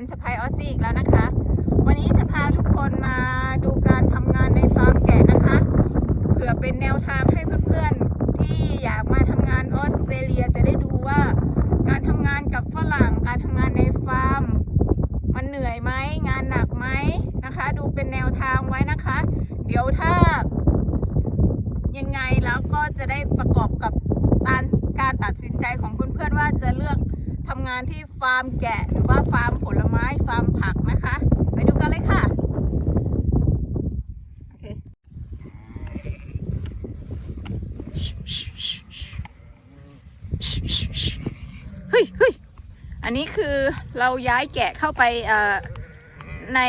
นสไปออซี่อีกแล้วนะคะ วันนี้จะพาทุกคนมาดูการทำงานในฟาร์มแกะนะคะ เผื่อเป็นแนวทางให้เพื่อนๆ ที่อยากมาทำงานออสเตรเลียจะได้ดูว่า การทำงานกับฝรั่งการทำงานในฟาร์ม มันเหนื่อยไหมงานหนักไหมนะคะ ดูเป็นแนวทางไว้นะคะ เดี๋ยวถ้า ยังไงแล้วก็จะได้ประกอบกับการตัดสินใจของเพื่อนๆว่าจะเลือกทำงานที่ฟาร์มแกะหรือว่าฟาร์ม ไม้ฟาร์มผักนะคะ ไปดูกันเลยค่ะโอเคเฮ้ยเฮ้ยอันนี้คือเราย้ายแกะเข้าไปใน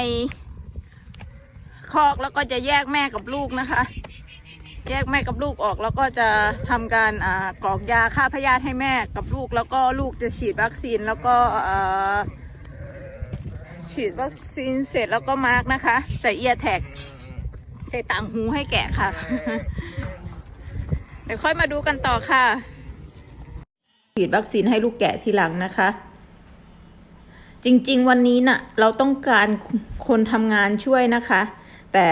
คอกแล้วก็จะแยกแม่กับลูกนะคะ แยกแม่กับลูกออกแล้วก็จะทำการกรอกยาฆ่าพยาธิให้แม่กับลูก แล้วก็ลูกจะฉีดวัคซีนแล้วก็ ฉีดวัคซีนเสร็จแล้วก็มาร์กนะคะใส่เอียแท็กใส่ต่างหูให้แกะค่ะ เดี๋ยวค่อยมาดูกันต่อค่ะ ฉีดวัคซีนให้ลูกแกะทีหลังนะคะ จริงๆวันนี้น่ะ เราต้องการคนทำงานช่วยนะคะ แต่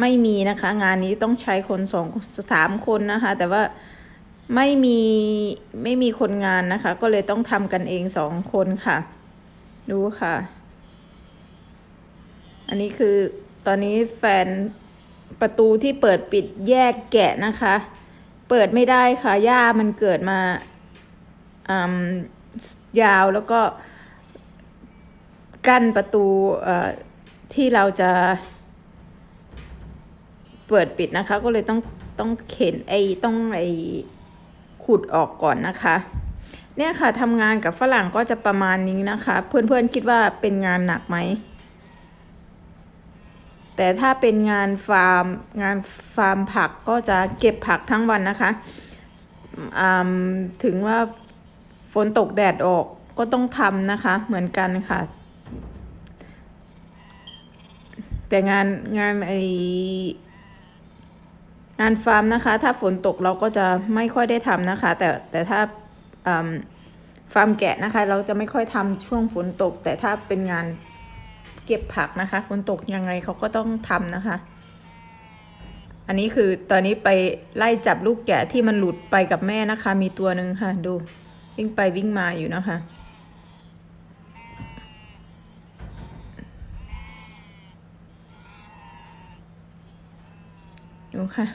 ไม่มีนะคะ งานนี้ต้องใช้คนสองสามคนนะคะ แต่ว่าไม่มีไม่มีคนงานนะคะ ก็เลยต้องทำกันเองสองคนค่ะ ดูค่ะ อันนี้คือตอนนี้แฟนประตูที่เปิดปิดแยกแกะนะคะ เปิดไม่ได้ค่ะหญ้ามันเกิดมาอืมยาวแล้วก็กั้นประตูเอ่อที่เราจะเปิดปิดนะคะ ก็เลยต้องต้องเข็นไอ้ต้องไอ้ขุดออกก่อนนะคะ เนี่ยค่ะทำงานกับฝรั่งก็จะประมาณนี้นะคะ เพื่อนๆคิดว่าเป็นงานหนักไหม แต่ถ้าเป็นงานฟาร์มงานฟาร์มผักก็จะเก็บผักทั้งวันนะคะอืมถึงว่าฝนตกแดดออกก็ต้องทำนะคะ เหมือนกันค่ะ แต่งานงานไองานฟาร์มนะคะ ถ้าฝนตกเราก็จะไม่ค่อยได้ทำนะคะ แต่แต่ถ้าอืมฟาร์มแกะนะคะ เราจะไม่ค่อยทำช่วงฝนตก แต่ถ้าเป็นงาน เก็บผักนะคะฝนตกยังไงเขาก็ต้องทำนะคะ อันนี้คือตอนนี้ไปไล่จับลูกแกะที่มันหลุดไปกับแม่นะคะ มีตัวหนึ่งค่ะ ดู วิ่งไปวิ่งมาอยู่นะคะดูค่ะ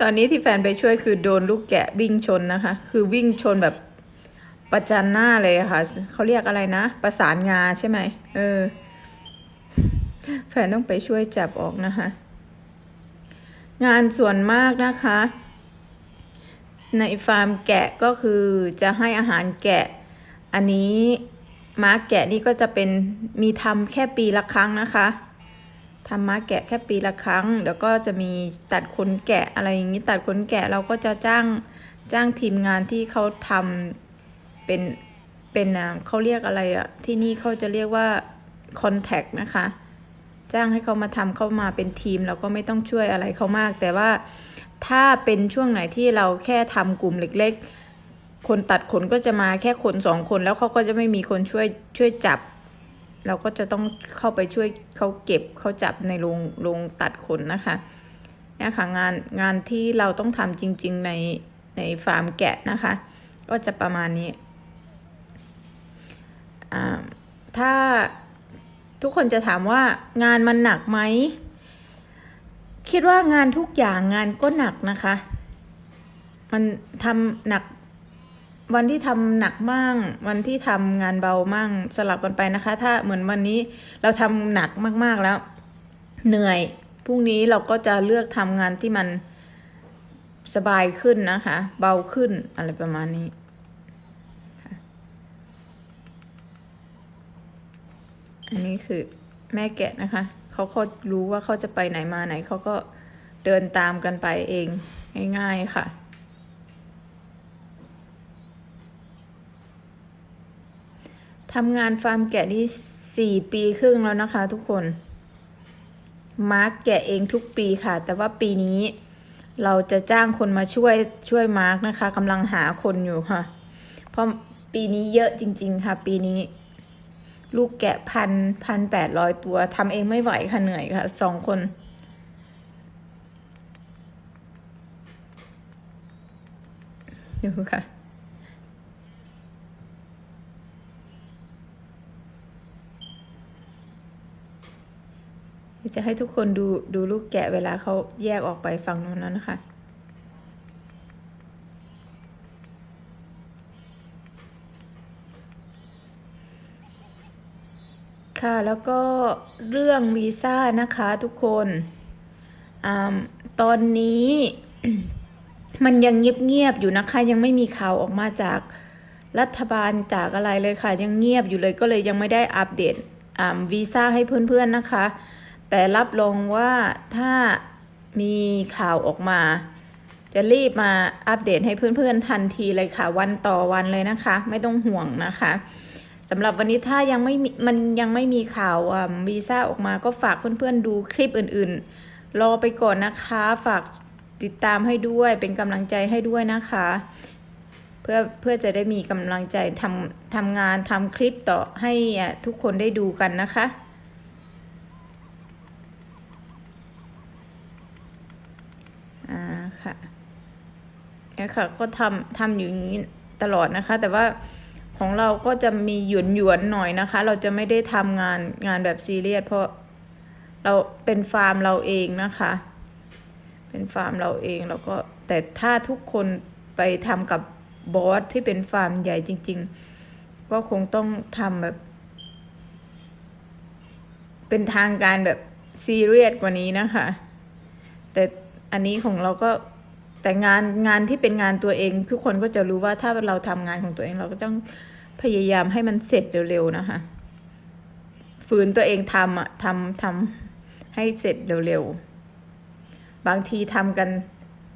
ตอนนี้ที่แฟนไปช่วยคือโดนลูกแกะวิ่งชนนะคะ คือวิ่งชนแบบประจันหน้าเลยค่ะ เขาเรียกอะไรนะ ประสานงาใช่ไหม เออ แฟนต้องไปช่วยจับออกนะคะ งานส่วนมากนะคะ ในฟาร์มแกะก็คือจะให้อาหารแกะ อันนี้ม้าแกะนี่ก็จะเป็นมีทำแค่ปีละครั้งนะคะทำม้าแกะแค่ปีละครั้งเดี๋ยวก็จะมีตัดขนแกะอะไรอย่างนี้ตัดขนแกะเราก็จะจ้างจ้างทีมงานที่เขาทำเป็นเป็นเขาเรียกอะไรอะที่นี่เขาจะเรียกว่า contact นะคะ จ้างให้เขามาทำเข้ามาเป็นทีม เราก็ไม่ต้องช่วยอะไรเขามาก แต่ว่าถ้าเป็นช่วงไหนที่เราแค่ทำกลุ่มเล็ก ๆ คนตัดขนก็จะมาแค่คนสองคนแล้วเขาก็จะไม่มีคนช่วยช่วยจับ เราก็จะต้องเข้าไปช่วยเขาเก็บเขาจับในโรงโรงตัดขนนะคะเนี่ยค่ะงานงานที่เราต้องทำจริง ๆ ในในฟาร์มแกะนะคะ ก็จะประมาณนี้ถ้า ทุกคนจะถามว่างานมันหนักไหม คิดว่างานทุกอย่างงานก็หนักนะคะ มันทำหนัก วันที่ทำหนักมั่ง วันที่ทำงานเบามั่งสลับกันไปนะคะ ถ้าเหมือนวันนี้เราทำหนักมากๆแล้ว เหนื่อยพรุ่งนี้เราก็จะเลือกทำงานที่มันสบายขึ้นนะคะ เบาขึ้นอะไรประมาณนี้ อันนี้คือแม่แกะนะคะ เขาเขารู้ว่าเขาจะไปไหนมาไหน เขาก็เดินตามกันไปเองง่ายๆค่ะ ทำงานฟาร์มแกะนี่สี่ปีครึ่งแล้วนะคะทุกคน มาร์กแกะเองทุกปีค่ะ แต่ว่าปีนี้เราจะจ้างคนมาช่วยช่วยมาร์กนะคะกำลังหาคนอยู่ค่ะ เพราะปีนี้เยอะจริง ๆ ค่ะ ปีนี้ ลูกแกะพันพันแปดร้อยตัวทำเองไม่ไหวค่ะเหนื่อยค่ะสองคน ดูค่ะ จะให้ทุกคนดูดูลูกแกะเวลาเขาแยกออกไปฝั่งนู้นแล้วนะคะ ค่ะแล้วก็เรื่องวีซ่านะคะทุกคนอาตอนนี้มันยังเงียบๆอยู่นะคะ ยังไม่มีข่าวออกมาจากรัฐบาลจากอะไรเลยค่ะ ยังเงียบอยู่เลยก็เลยยังไม่ได้อัปเดตอ่าวีซ่าให้เพื่อนๆนะคะ แต่รับรองว่าถ้ามีข่าวออกมา จะรีบมาอัปเดตให้เพื่อนๆทันทีเลยค่ะ วันต่อวันเลยนะคะ ไม่ต้องห่วงนะคะ สำหรับวันนี้ถ้ายังไม่มันยังไม่มีข่าววีซ่าออกมาก็ฝากเพื่อนๆดูคลิปอื่นๆ รอไปก่อนนะคะ ฝากติดตามให้ด้วยเป็นกำลังใจให้ด้วยนะคะ เพื่อเพื่อจะได้มีกำลังใจทำทำงานทำคลิปต่อให้ทุกคนได้ดูกันนะคะอ่าค่ะเนี่ยค่ะก็ทำทำอยู่อย่างนี้ตลอดนะคะ แต่ว่า ของเราก็จะมีหยวนหยวนๆหน่อยนะคะ เราจะไม่ได้ทำงานงานแบบซีเรียสเพราะเราเป็นฟาร์มเราเองนะคะ เป็นฟาร์มเราเองแล้วก็แต่ถ้าทุกคนไปทำกับบอสที่เป็นฟาร์มใหญ่จริง ๆ ก็คงต้องทำแบบ เป็นทางการแบบซีเรียสกว่านี้นะคะ แต่อันนี้ของเราก็ แต่งานงานที่เป็นงานตัวเอง ทุกคนก็จะรู้ว่าถ้าเราทำงานของตัวเองเราก็ต้องพยายามให้มันเสร็จเร็วๆนะคะฝืนตัวเองทำอะทำทำให้เสร็จเร็วๆบางทีทำกัน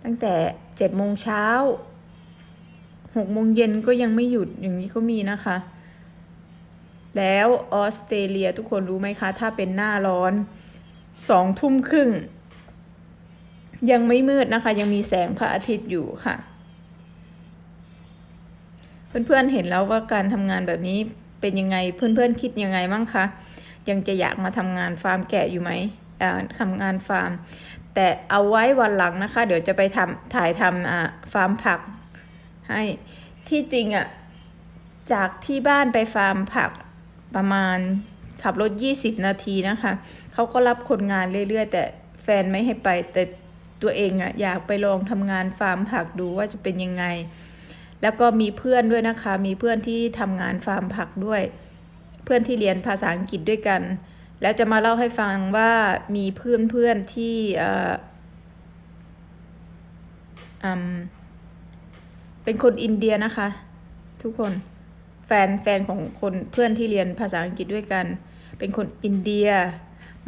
ตั้งแต่เจ็ดโมงเช้าหกโมงเย็นก็ยังไม่หยุดอย่างนี้ก็มีนะคะ แล้วออสเตรเลียทุกคนรู้ไหมคะ ถ้าเป็นหน้าร้อนสองทุ่มครึ่ง ยังไม่มืดนะคะ ยังมีแสงพระอาทิตย์อยู่ค่ะ เพื่อนๆเห็นแล้วว่าการทำงานแบบนี้เป็นยังไงเพื่อนๆคิดยังไงมั่งคะยังจะอยากมาทำงานฟาร์มแกะอยู่ไหมอ่าทำงานฟาร์ม แต่เอาไว้วันหลังนะคะ เดี๋ยวจะไปทำถ่ายทำฟาร์มผักให้ที่จริงอะจากที่บ้านไปฟาร์มผักประมาณขับรถ 20 นาทีนะคะ เขาก็รับคนงานเรื่อยๆ แต่แฟนไม่ให้ไปแต่ ตัวเองอะอยากไปลองทำงานฟาร์มผักดูว่าจะเป็นยังไง แล้วก็มีเพื่อนด้วยนะคะ มีเพื่อนที่ทำงานฟาร์มผักด้วย เพื่อนที่เรียนภาษาอังกฤษด้วยกัน แล้วจะมาเล่าให้ฟังว่ามีเพื่อนเพื่อนที่เอ่อเป็นคนอินเดียนะคะ ทุกคนแฟนแฟนของคนเพื่อนที่เรียนภาษาอังกฤษด้วยกัน เป็นคนอินเดีย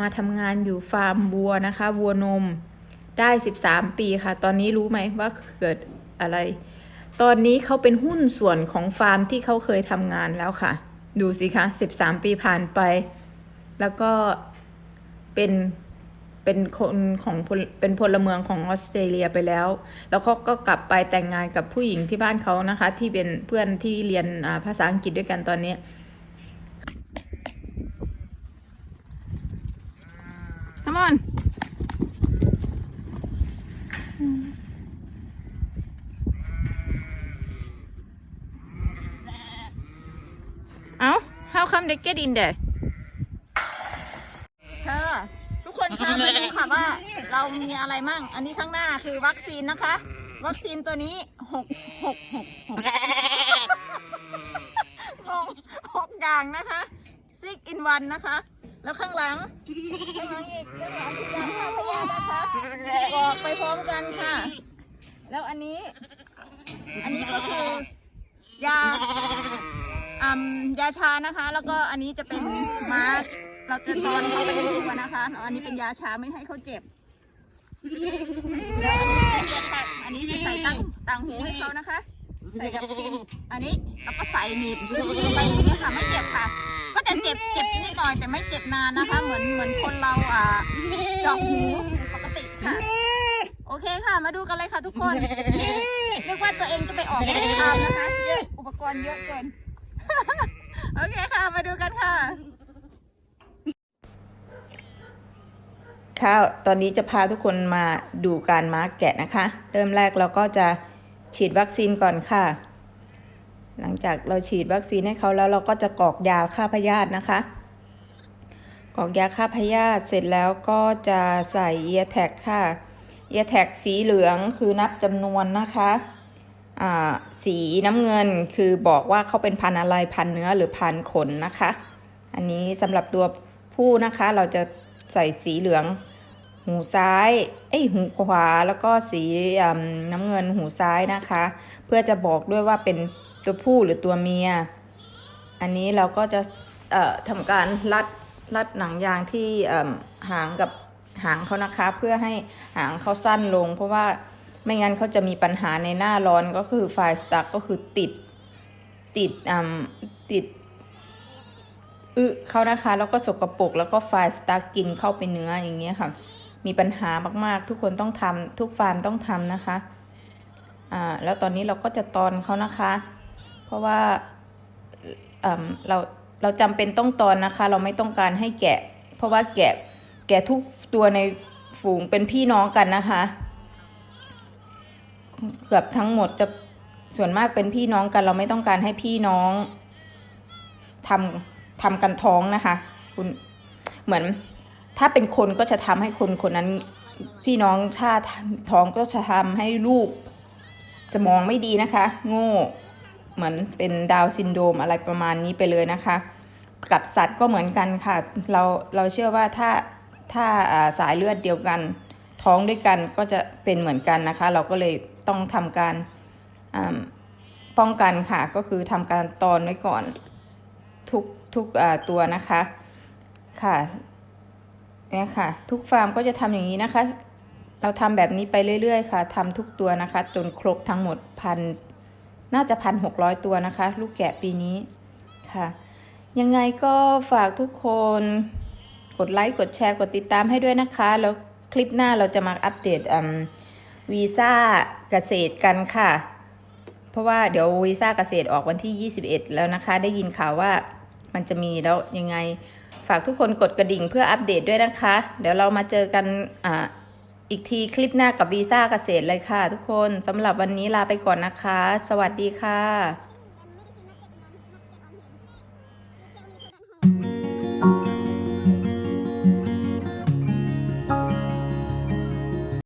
มาทำงานอยู่ฟาร์มวัวนะคะ วัวนม ได้ 13 ปีค่ะ ตอนนี้รู้ไหมว่าเกิดอะไร ตอนนี้เขาเป็นหุ้นส่วนของฟาร์มที่เขาเคยทำงานแล้วค่ะ ดูสิคะ 13 ปีผ่านไป แล้วก็เป็นเป็นคนของเป็นพลเมืองของออสเตรเลียไปแล้ว แล้วเขาก็กลับไปแต่งงานกับผู้หญิงที่บ้านเขานะคะ ที่เป็นเพื่อนที่เรียนภาษาอังกฤษด้วยกันตอนนี้ Come on เอา how come they get in there ค่ะทุกคนคะมาดูค่ะว่าเรามีอะไรมั่ง อันนี้ข้างหน้าคือวัคซีนนะคะ วัคซีนตัวนี้หกหกหกหกหกหกอย่างนะคะ six in one นะคะ แล้วข้างหลังข้างหลังอีกข้างหลังคือยาฆ่าพยาธินะคะบอกไปพร้อมกันค่ะ แล้วอันนี้ อันนี้ก็คือยา อืมยาชานะคะ แล้วก็อันนี้จะเป็นมาร์กเราจะตอนเขาไปให้ดูกันนะคะ อันนี้เป็นยาชาไม่ให้เขาเจ็บแล้วอันนี้เป็นยาตักอันนี้จะใส่ตั้งต่างหูให้เขานะคะ ใส่กับพิมพ์อันนี้แล้วก็ใส่หนีบลึกลงไปอย่างนี้ค่ะ ไม่เจ็บค่ะ ก็จะเจ็บเจ็บนิดหน่อยแต่ไม่เจ็บนานนะคะ เหมือนเหมือนคนเราอ่าเจาะหูปกติค่ะ โอเคค่ะ มาดูกันเลยค่ะทุกคนนึกว่าตัวเองจะไปออกสงครามนะคะเยอะอุปกรณ์เยอะเกิน โอเคค่ะ มาดูกันค่ะ ค่ะ ตอนนี้จะพาทุกคนมาดูการมาร์กแกะนะคะ เริ่มแรกเราก็จะฉีดวัคซีนก่อนค่ะ หลังจากเราฉีดวัคซีนให้เขาแล้วเราก็จะกรอกยาฆ่าพยาธินะคะกรอกยาฆ่าพยาธิเสร็จแล้วก็จะใส่เอียแท็กค่ะเอียแท็กสีเหลืองคือนับจำนวนนะคะ สีน้ำเงินคือบอกว่าเขาเป็นพันอะไรพันเนื้อหรือพันขนนะคะ อันนี้สำหรับตัวผู้นะคะเราจะใส่สีเหลือง หูซ้ายเอ้ยหูขวาแล้วก็สีน้ำเงินหูซ้ายนะคะ เพื่อจะบอกด้วยว่าเป็นตัวผู้หรือตัวเมีย อันนี้เราก็จะทำการรัดรัดหนังยางที่หางกับหางเขานะคะ เพื่อให้หางเขาสั้นลง เพราะว่า ไม่งั้นเขาจะมีปัญหาในหน้าร้อนก็คือไฟสตั๊กก็คือติดติดอืมติดอึเขานะคะ แล้วก็สกปรกแล้วก็ไฟสตาร์กินเข้าไปเนื้ออย่างเงี้ยค่ะ มีปัญหามากๆ ทุกคนต้องทำทุกฟาร์มต้องทำนะคะอ่าแล้วตอนนี้เราก็จะตอนเขานะคะ เพราะว่าเอิ่มเราเราจำเป็นต้องตอนนะคะ เราไม่ต้องการให้แกะ เพราะว่าแกะแกะทุกตัวในฝูงเป็นพี่น้องกันนะคะ เกือบทั้งหมดจะส่วนมากเป็นพี่น้องกัน เราไม่ต้องการให้พี่น้องทำทำกันท้องนะคะ คุณเหมือนถ้าเป็นคนก็จะทำให้คนคนนั้น พี่น้องถ้าท้องก็จะทำให้ลูกสมองไม่ดีนะคะ โง่เหมือนเป็นดาวซินโดรมอะไรประมาณนี้ไปเลยนะคะ กับสัตว์ก็เหมือนกันค่ะ เราเราเชื่อว่าถ้าถ้าสายเลือดเดียวกัน ท้องด้วยกันก็จะเป็นเหมือนกันนะคะ เราก็เลย ต้องทำการป้องกันค่ะ ก็คือทำการตอนไว้ก่อนทุกทุกตัวนะคะค่ะเนี่ยค่ะ ทุกฟาร์มก็จะทำอย่างนี้นะคะ เราทำแบบนี้ไปเรื่อยๆ ค่ะทำทุกตัวนะคะจนครบทั้งหมดพันน่าจะพันหกร้อยตัวนะคะ ลูกแกะปีนี้ค่ะ ยังไงก็ฝากทุกคนกดไลค์กดแชร์กดติดตามให้ด้วยนะคะ แล้วคลิปหน้าเราจะมาอัปเดตวีซ่า เกษตรกันค่ะ เพราะว่าเดี๋ยววีซ่าเกษตรออกวันที่ 21 แล้วนะคะ ได้ยินข่าวว่ามันจะมีแล้วยังไงฝากทุกคนกดกระดิ่งเพื่ออัปเดตด้วยนะคะ เดี๋ยวเรามาเจอกันออีกทีคลิปหน้ากับวีซ่าเกษตรเลยค่ะ ทุกคนสำหรับวันนี้ลาไปก่อนนะคะ สวัสดีค่ะ